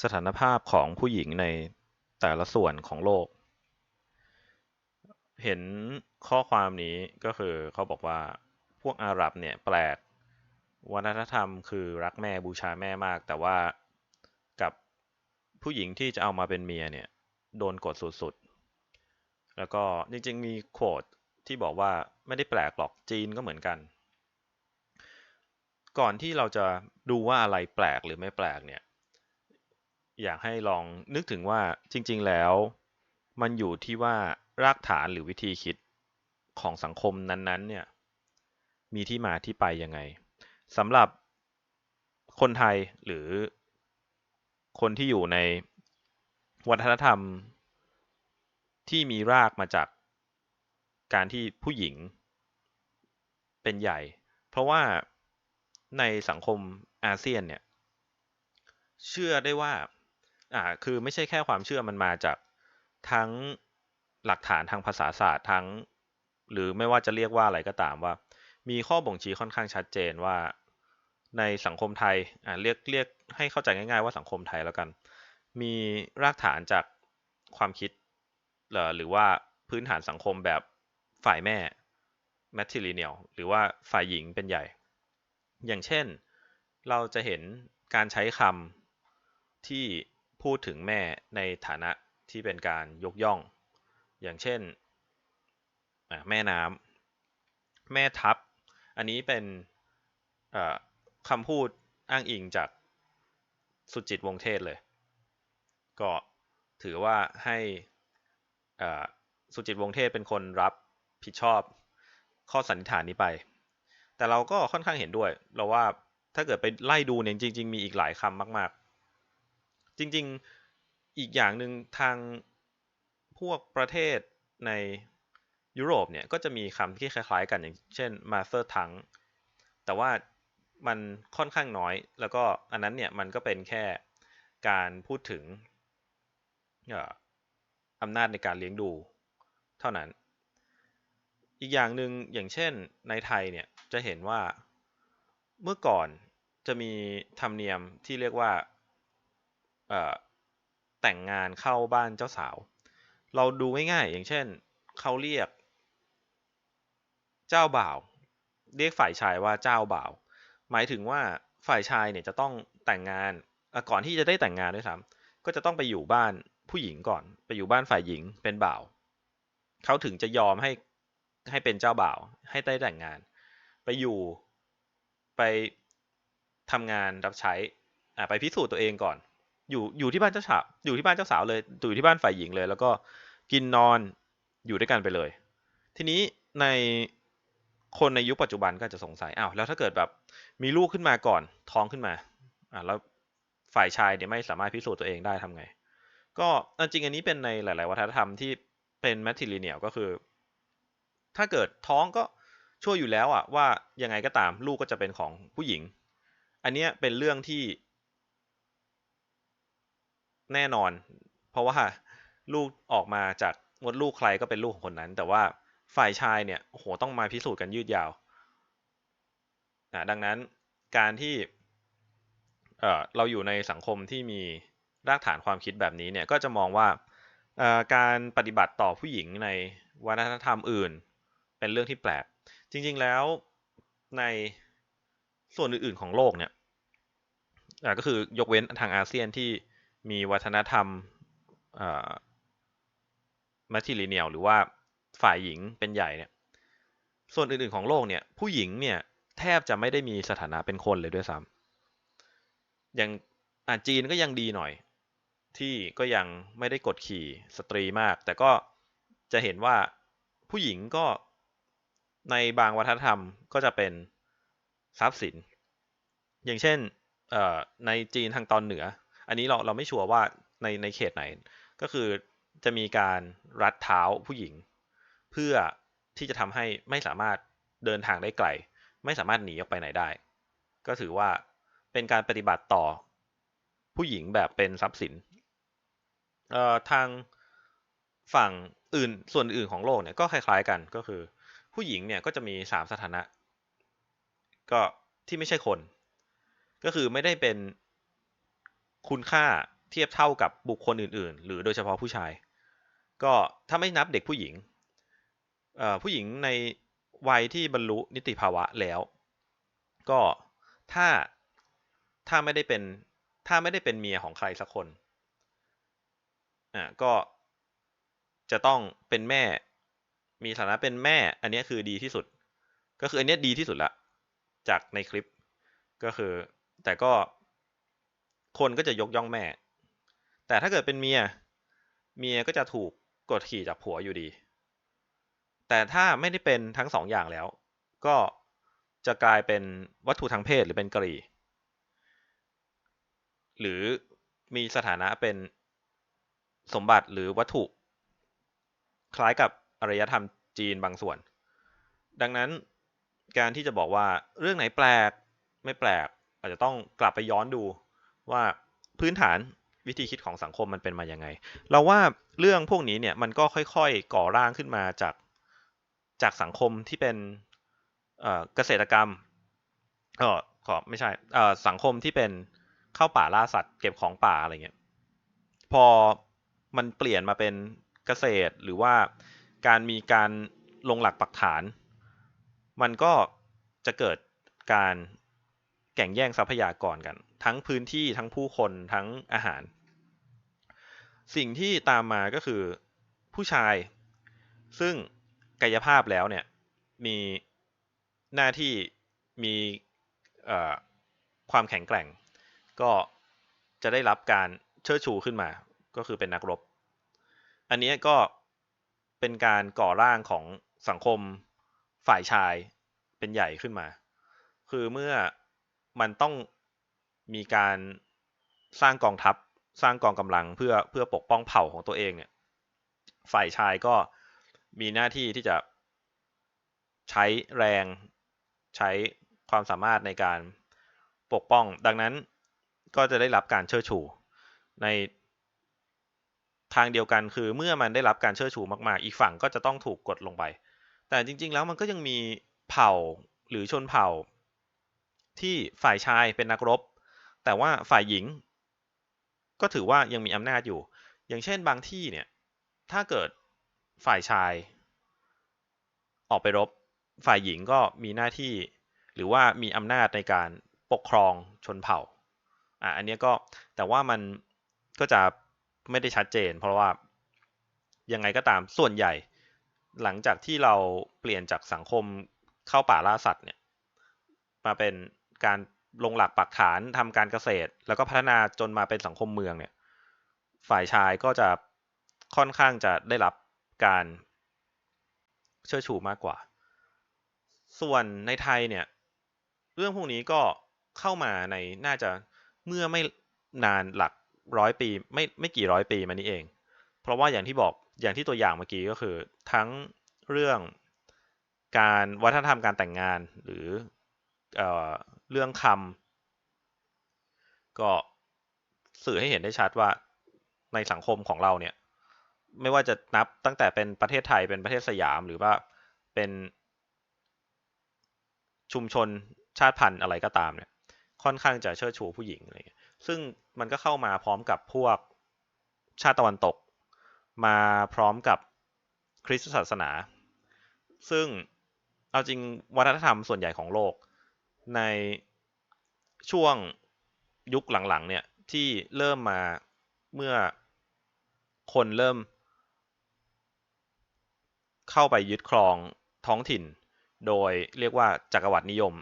สถานภาพของผู้หญิงในแต่ละส่วนของโลก เห็นข้อความนี้ก็คือเขาบอกว่าพวกอาหรับเนี่ยแปลกวัฒนธรรมคือรักแม่บูชาแม่มาก แต่ว่ากับผู้หญิงที่จะเอามาเป็นเมียเนี่ยโดนกดสุดๆ แล้วก็จริงๆมีโค้ดที่บอกว่าไม่ได้แปลกหรอกจีนก็เหมือนกัน ก่อนที่เราจะดูว่าอะไรแปลกหรือไม่แปลกเนี่ย อยากให้ลองนึกถึงว่าจริง ๆ แล้ว มันอยู่ที่ว่ารากฐานหรือวิธีคิดของสังคมนั้นๆ เนี่ย มีที่มาที่ไปยังไงสำหรับคนไทยหรือคนที่อยู่ในวัฒนธรรมที่มีรากมาจากการที่ผู้หญิงเป็นใหญ่ เพราะว่าในสังคมอาเซียนเนี่ย เชื่อได้ว่า อ่าคือไม่ใช่แค่ความเชื่อมันมาจากทั้งหลักฐานทางภาษาศาสตร์ทั้ง หรือไม่ว่าจะเรียกว่าอะไรก็ตามว่า มีข้อบ่งชี้ค่อนข้างชัดเจนว่า ในสังคมไทยอ่าเรียกเรียกให้เข้าใจง่าย ๆ ว่าสังคมไทยแล้วกัน มีรากฐานจากความคิดหรือว่าพื้นฐานสังคมแบบฝ่ายแม่ matrilineal หรือว่าฝ่ายหญิงเป็นใหญ่ อย่างเช่น เราจะเห็นการใช้คำที่ พูดถึงแม่ในฐานะที่เป็นการยกย่อง อย่างเช่นแม่น้ำแม่ทัพ อันนี้เป็นคำพูดอ้างอิงจากสุจิตวงเทศเลย ก็ถือว่าให้สุจิตวงเทศเป็นคนรับผิดชอบข้อสันนิษฐานนี้ไป แต่เราก็ค่อนข้างเห็นด้วย เราว่าถ้าเกิดไปไล่ดูเนี่ยจริง ๆ มีอีกหลายคำมาก จริงๆอีกอย่างหนึ่งทางพวกประเทศในยุโรปเนี่ยก็จะมีคำที่คล้ายๆกันอย่างเช่น master tongue แต่ว่ามันค่อนข้างน้อย แล้วก็อันนั้นเนี่ยมันก็เป็นแค่การพูดถึงอำนาจในการเลี้ยงดูเท่านั้น อีกอย่างหนึ่งอย่างเช่นในไทยเนี่ยจะเห็นว่าเมื่อก่อนจะมีธรรมเนียมที่เรียกว่า แต่งงานเข้าบ้านเจ้าสาว เราดูง่ายๆอย่างเช่นเขาเรียก เจ้าบ่าว เรียกฝ่ายชายว่าเจ้าบ่าว หมายถึงว่าฝ่ายชายเนี่ยจะต้องแต่งงานก่อนที่จะได้แต่งงานด้วยซ้ำก็จะต้องไปอยู่บ้านผู้หญิงก่อน ไปอยู่บ้านฝ่ายหญิงเป็นบ่าวเขาถึงจะยอมให้ให้เป็นเจ้าบ่าว ให้ได้แต่งงาน ไปอยู่ไปทำงานรับใช้ไปพิสูจน์ตัวเองก่อน อยู่อยู่ที่บ้านเจ้าสาวอยู่ที่บ้านเจ้าสาวเลยอยู่ที่บ้านฝ่ายหญิงเลย แล้วก็กินนอนอยู่ด้วยกันไปเลย ทีนี้ในคนในยุคปัจจุบันก็จะสงสัยอ้าวแล้วถ้าเกิดแบบมีลูกขึ้นมาก่อนท้องขึ้นมาอ่าแล้วฝ่ายชายเนี่ยไม่สามารถพิสูจน์ตัวเองได้ทำไง ก็จริงอันนี้เป็นในหลาย ๆ วัฒนธรรมที่เป็นแมทริลีเนียลก็คือ ถ้าเกิดท้องก็ช่วยอยู่แล้วอะว่ายังไงก็ตามลูกก็จะเป็นของผู้หญิง อันนี้เป็นเรื่องที่ แน่นอน เพราะว่าลูกออกมาจากมดลูกใครก็เป็นลูกของคนนั้น แต่ว่าฝ่ายชายเนี่ยโหต้องมาพิสูจน์กันยืดยาวนะดังนั้นการที่เเราอยู่ในสังคมที่มีรากฐานความคิดแบบนี้เนี่ยก็จะมองว่าการปฏิบัติต่อผู้หญิงในวัฒนธรรมอื่น เป็นเรื่องที่แปลก จริง ๆแล้วในส่วนอื่นๆของโลกเนี่ยก็คือยกเว้นทางอาเซียนที่ มีวัฒนธรรมมัทริลีเนียลหรือว่าฝ่ายหญิงเป็นใหญ่เนี่ย ส่วนอื่นๆของโลกเนี่ย ผู้หญิงเนี่ยแทบจะไม่ได้มีสถานะเป็นคนเลยด้วยซ้ำอย่างอาจีนก็ยังดีหน่อย ที่ก็ยังไม่ได้กดขี่สตรีมาก แต่ก็จะเห็นว่าผู้หญิงก็ในบางวัฒนธรรมก็จะเป็นทรัพย์สิน อย่างเช่นในจีนทางตอนเหนือ อันนี้เราเราไม่ชัวร์ว่าในในเขตไหน ก็คือจะมีการรัดเท้าผู้หญิง เพื่อที่จะทำให้ไม่สามารถเดินทางได้ไกล ไม่สามารถหนีออกไปไหนได้ ก็ถือว่าเป็นการปฏิบัติต่อผู้หญิงแบบเป็นทรัพย์สินเอ่อทางฝั่งอื่นส่วนอื่นของโลกเนี่ยก็คล้ายๆกันก็คือ ผู้หญิงเนี่ยก็จะมีสามสถานะ ก็ที่ไม่ใช่คน ก็คือไม่ได้เป็น คุณค่าเทียบเท่ากับบุคคลอื่น ๆ หรือโดยเฉพาะผู้ชาย ก็ถ้าไม่นับเด็กผู้หญิง ผู้หญิงในวัยที่บรรลุนิติภาวะแล้ว ก็ถ้าถ้าไม่ได้เป็นถ้าไม่ได้เป็นเมียของใครสักคนอ่าก็จะต้องเป็นแม่ มีฐานะเป็นแม่ อันนี้คือดีที่สุด ก็คืออันนี้ดีที่สุดละ จากในคลิป ก็คือ แต่ก็ คนก็จะยกย่องแม่ แต่ถ้าเกิดเป็นเมีย เมียก็จะถูกกดขี่จากผัวอยู่ดี แต่ถ้าไม่ได้เป็นทั้งสองอย่างแล้ว ก็จะกลายเป็นวัตถุทางเพศหรือเป็นกรี หรือมีสถานะเป็นสมบัติหรือวัตถุ คล้ายกับอารยธรรมจีนบางส่วน ดังนั้นการที่จะบอกว่าเรื่องไหนแปลกไม่แปลกอาจจะต้องกลับไปย้อนดู ว่าพื้นฐานวิธีคิดของสังคมมันเป็นมาอย่างไง เราว่าเรื่องพวกนี้เนี่ยมันก็ค่อยๆ ก่อร่างขึ้นมาจากจากสังคมที่เป็นเกษตรกรรมเออขอไม่ใช่สังคมที่เป็นเข้าป่าล่าสัตว์เก็บของป่าอะไรเงี้ยพอมันเปลี่ยนมาเป็นเกษตรหรือว่าการมีการลงหลักปักฐาน มันก็จะเกิดการ แข่งแย่งทรัพยากรกัน ทั้งพื้นที่ทั้งผู้คนทั้งอาหาร สิ่งที่ตามมาก็คือผู้ชาย ซึ่งกายภาพแล้วเนี่ยมีหน้าที่มีความแข็งแกร่ง ก็จะได้รับการเชิดชูขึ้นมา ก็คือเป็นนักรบ อันนี้ก็เป็นการก่อร่างของสังคมฝ่ายชายเป็นใหญ่ขึ้นมา คือเมื่อ มันต้องมีการสร้างกองทัพสร้างกองกำลังเพื่อเพื่อปกป้องเผ่าของตัวเองเนี่ย ฝ่ายชายก็มีหน้าที่ที่จะใช้แรงใช้ความสามารถในการปกป้อง ดังนั้นก็จะได้รับการเชิดชูในทางเดียวกันคือเมื่อมันได้รับการเชิดชูมากๆ อีกฝั่งก็จะต้องถูกกดลงไป แต่จริง ๆ แล้วมันก็ยังมีเผ่าหรือชนเผ่า ที่ฝ่ายชายเป็นนักรบ แต่ว่าฝ่ายหญิง ก็ถือว่ายังมีอำนาจอยู่ อย่างเช่นบางที่เนี่ย ถ้าเกิดฝ่ายชาย ออกไปรบ ฝ่ายหญิงก็มีหน้าที่ หรือว่ามีอำนาจในการปกครองชนเผ่า อะอันนี้ก็แต่ว่ามันก็จะไม่ได้ชัดเจน เพราะว่ายังไงก็ตามส่วนใหญ่ หลังจากที่เราเปลี่ยนจากสังคมเข้าป่าล่าสัตว์เนี่ยมาเป็น การลงหลักปักฐานทำการเกษตร แล้วก็พัฒนาจนมาเป็นสังคมเมืองเนี่ย ฝ่ายชายก็จะค่อนข้างจะได้รับการเชิดชูมากกว่า ส่วนในไทยเนี่ย เรื่องพวกนี้ก็เข้ามาในน่าจะเมื่อไม่นานหลักร้อยปีไม่ไม่กี่ร้อยปีมานี้เอง เพราะว่าอย่างที่บอกอย่างที่ตัวอย่างเมื่อกี้ก็คือ ทั้งเรื่องการวัฒนธรรมการแต่งงานหรืออ เรื่องคำก็สื่อให้เห็นได้ชัดว่าในสังคมของเราเนี่ย ไม่ว่าจะนับตั้งแต่เป็นประเทศไทยเป็นประเทศสยามหรือว่าเป็นชุมชนชาติพันธุ์อะไรก็ตามเนี่ย ค่อนข้างจะเชิดชูผู้หญิงอะไรเงี้ยซึ่งมันก็เข้ามาพร้อมกับพวกชาติตะวันตก มาพร้อมกับคริสตศาสนา ซึ่งเอาจริงวัฒนธรรมส่วนใหญ่ของโลก ในช่วงยุคหลังๆเนี่ยที่เริ่มมาเมื่อคนเริ่ม เข้าไปยึดครองท้องถิ่น โดยเรียกว่าจักรวรรดินิยม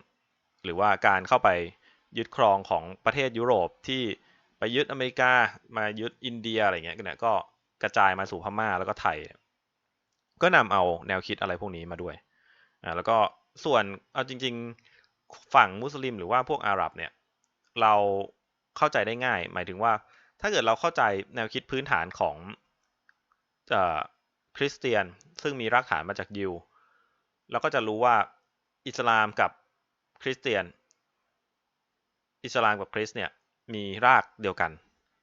หรือว่าการเข้าไปยึดครองของประเทศยุโรปที่ไปยึดอเมริกามายึดอินเดียอะไรเงี้ยเนี่ยก็กระจายมาสู่พม่าแล้วก็ไทย ก็นำเอาแนวคิดอะไรพวกนี้มาด้วยอ่าแล้วก็ส่วนเอาจริง ๆ ฝั่งมุสลิมหรือว่าพวกอาหรับเนี่ยเราเข้าใจได้ง่าย หมายถึงว่าถ้าเกิดเราเข้าใจแนวคิดพื้นฐานของคริสเตียนซึ่งมีรากฐานมาจากยิวเราก็จะรู้ว่าอิสลามกับคริสเตียน อิสลามกับคริสเนี่ยมีรากเดียวกัน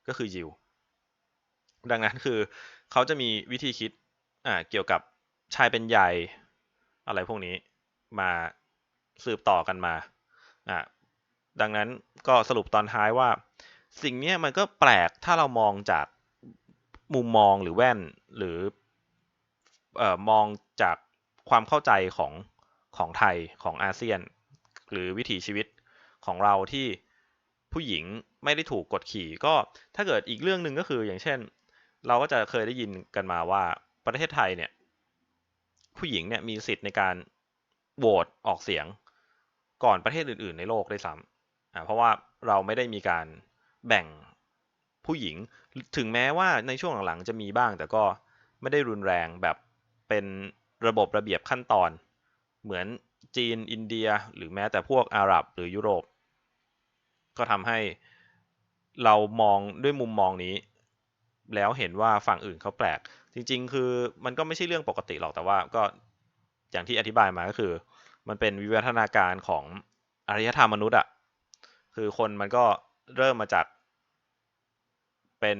ก็คือยิว ดังนั้นคือเขาจะมีวิธีคิดเกี่ยวกับชายเป็นใหญ่อะไรพวกนี้มา สืบต่อกันมาอ่าดังนั้นก็สรุปตอนท้ายว่า สิ่งนี้มันก็แปลกถ้าเรามองจากมุมมองหรือแว่นหรือเอ่อมองจากความเข้าใจของของไทยของอาเซียน หรือวิถีชีวิตของเราที่ผู้หญิงไม่ได้ถูกกดขี่ ก็ถ้าเกิดอีกเรื่องหนึ่งก็คืออย่างเช่น เราก็จะเคยได้ยินกันมาว่าประเทศไทยเนี่ยผู้หญิงเนี่ยมีสิทธิ์ในการโหวตออกเสียง ก่อนประเทศอื่น ๆ ในโลกได้ซ้ำเพราะว่าเราไม่ได้มีการแบ่งผู้หญิง ถึงแม้ว่าในช่วงหลังๆจะมีบ้าง แต่ก็ไม่ได้รุนแรงแบบเป็นระบบระเบียบขั้นตอน เหมือนจีนอินเดีย หรือแม้แต่พวกอาหรับหรือยุโรป ก็ทำให้เรามองด้วยมุมมองนี้ แล้วเห็นว่าฝั่งอื่นเขาแปลก จริง ๆ คือมันก็ไม่ใช่เรื่องปกติหรอกแต่ว่าก็อย่างที่อธิบายมาก็คือ มันเป็นวิวัฒนาการของอารยธรรมมนุษย์อะคือคนมันก็เริ่มมาจาก เป็น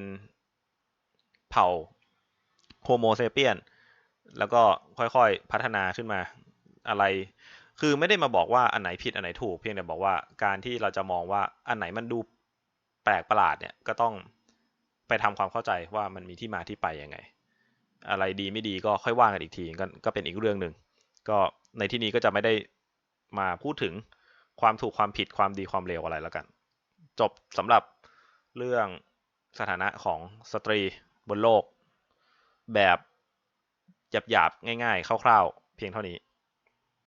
เผ่าโฮโมเซเปียน แล้วก็ค่อยๆพัฒนาขึ้นมาอะไร คือไม่ได้มาบอกว่าอันไหนผิดอันไหนถูก เพียงแต่บอกว่าการที่เราจะมองว่าอันไหนมันดูแปลกประหลาดเนี่ยก็ต้องไปทำความเข้าใจว่ามันมีที่มาที่ไปยังไง อะไรดีไม่ดีก็ค่อยว่ากันอีกทีก็ก็เป็นอีกเรื่องหนึ่งก็ ในที่นี้ก็จะไม่ได้มาพูดถึงความถูกความผิดความดีความเลวอะไรแล้วกัน จบสำหรับเรื่องสถานะของสตรีบนโลก แบบหยาบๆง่าย ๆ คร่าวๆ เพียงเท่านี้